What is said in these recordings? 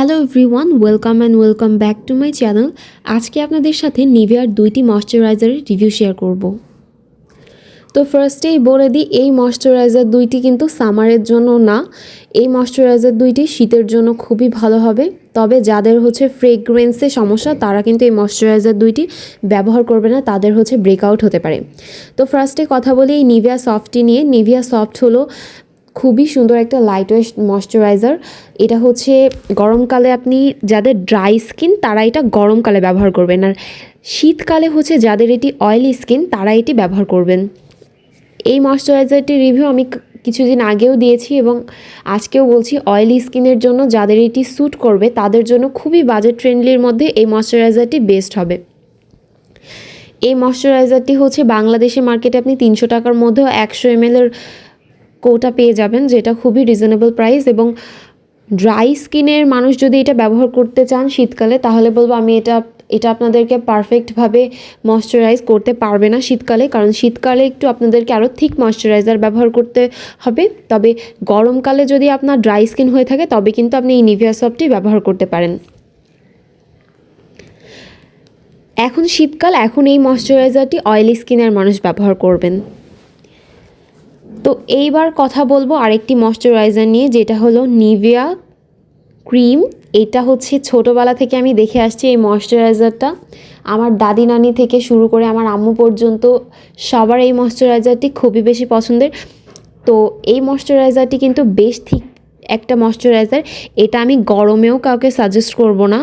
Hello everyone welcome and welcome back to my channel আজকে আপনাদের সাথে নিভিয়ার দুইটি ময়শ্চারাইজারের রিভিউ শেয়ার করব। তো ফার্স্টেই বলে দিই, এই ময়শ্চারাইজার দুইটি কিন্তু সামারের জন্য না। এই ময়শ্চারাইজার দুইটি শীতের জন্য খুবই ভালো হবে। তবে যাদের হচ্ছে ফ্রেগ্রেন্সে সমস্যা, তারা কিন্তু এই ময়শ্চারাইজার দুইটি ব্যবহার করবে না, তাদের হচ্ছে ব্রেকআউট হতে পারে। তো ফার্স্টে কথা বলি এই নিভিয়া সফটটি নিয়ে। নিভিয়া সফট হলো খুবই সুন্দর একটা লাইট ওয়েট ময়শ্চারাইজার এটা হচ্ছে গরমকালে আপনি যাদের ড্রাই স্কিন তারা এটা গরমকালে ব্যবহার করবেন। আর শীতকালে হচ্ছে যাদের এটি অয়েলি স্কিন তারা এটি ব্যবহার করবেন। এই ময়শ্চারাইজারটির রিভিউ আমি কিছুদিন আগেও দিয়েছি এবং আজকেও বলছি অয়েলি স্কিনের জন্য যাদের এটি স্যুট করবে, তাদের জন্য খুবই বাজেট ফ্রেন্ডলির মধ্যে এই ময়শ্চারাইজারটি বেস্ট হবে। এই ময়শ্চারাইজারটি হচ্ছে বাংলাদেশি মার্কেটে আপনি তিনশো টাকার মধ্যেও একশো এমএলের কৌটা পেয়ে যাবেন যেটা খুবই রিজনেবল প্রাইস এবং ড্রাই স্কিনের মানুষ যদি এটা ব্যবহার করতে চান শীতকালে, তাহলে বলব আমি এটা এটা আপনাদেরকে পারফেক্টভাবে ময়শ্চারাইজ করতে পারবে না শীতকালে। কারণ শীতকালে একটু আপনাদেরকে আরও থিক ময়শ্চারাইজার ব্যবহার করতে হবে। তবে গরমকালে যদি আপনার ড্রাই স্কিন হয়ে থাকে, তবে কিন্তু আপনি এই নিভিয়া সফটটি ব্যবহার করতে পারেন। এখন শীতকাল, এখন এই ময়শ্চারাইজারটি অয়েলি স্কিনের মানুষ ব্যবহার করবেন। তো এইবার কথা বলব আরেকটি ময়শ্চারাইজার নিয়ে, যেটা হলো নিভিয়া ক্রিম। এটা হচ্ছে ছোটোবেলা থেকে আমি দেখে আসছি এই ময়শ্চারাইজারটা। আমার দাদি নানি থেকে শুরু করে আমার আম্মু পর্যন্ত সবার এই ময়শ্চারাইজারটি খুবই বেশি পছন্দের। তো এই ময়শ্চারাইজারটি কিন্তু বেশ ঠিক একটা ময়শ্চারাইজার। এটা আমি গরমেও কাউকে সাজেস্ট করব না।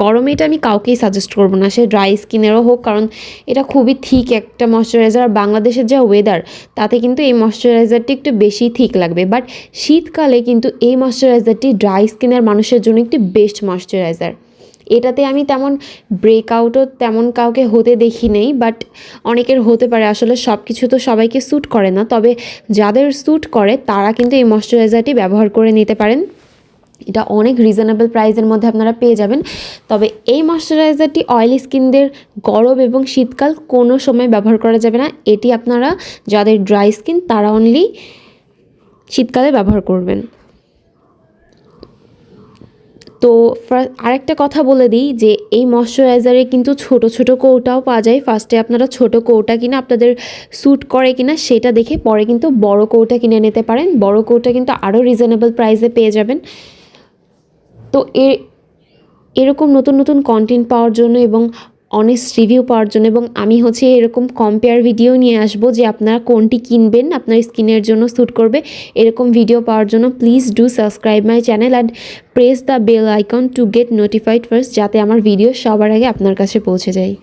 গরমে এটা আমি কাউকেই সাজেস্ট করব না, সে ড্রাই স্কিনেরও হোক, কারণ এটা খুবই থিক একটা ময়শ্চারাইজার আর বাংলাদেশের যা ওয়েদার তাতে কিন্তু এই ময়শ্চারাইজারটি একটু বেশি থিক লাগবে বাট শীতকালে কিন্তু এই ময়শ্চারাইজারটি ড্রাই স্কিনের মানুষের জন্য একটি বেস্ট ময়শ্চারাইজার এটাতে আমি তেমন ব্রেকআউটও তেমন কাউকে হতে দেখি নেই বাট অনেকের হতে পারে, আসলে সব কিছু তো সবাইকে স্যুট করে না, তবে যাদের স্যুট করে, তারা কিন্তু এই ময়শ্চারাইজারটি ব্যবহার করে নিতে পারেন। এটা অনেক রিজনেবল প্রাইসের মধ্যে আপনারা পেয়ে যাবেন। তবে এই ময়শ্চারাইজারটি অয়েলি স্কিনদের গরম এবং শীতকাল কোনো সময় ব্যবহার করা যাবে না। এটি আপনারা যাদের ড্রাই স্কিন তারা অনলি শীতকালে ব্যবহার করবেন। তো আরেকটা কথা বলে দিই যে এই ময়শ্চারাইজারে কিন্তু ছোট ছোট কৌটাও পাওয়া যায়। ফার্স্টে আপনারা ছোট কৌটা কিনা আপনাদের স্যুট করে কিনা সেটা দেখে পরে কিন্তু বড় কৌটা কিনে নিতে পারেন। বড় কৌটা কিন্তু আরও রিজনেবল প্রাইসে পেয়ে যাবেন। তো এ এরকম নতুন নতুন কন্টেন্ট পাওয়ার জন্য এবং অনেস্ট রিভিউ পাওয়ার জন্য এবং আমি হচ্ছে এরকম কম্পেয়ার ভিডিও নিয়ে আসব যে আপনারা কোনটি কিনবেন, আপনার স্কিনের জন্য স্যুট করবে। এরকম ভিডিও পাওয়ার জন্য please do subscribe my channel and press the bell icon to get notified first যাতে আমার ভিডিও সবার আগে আপনার কাছে পৌঁছে যায়।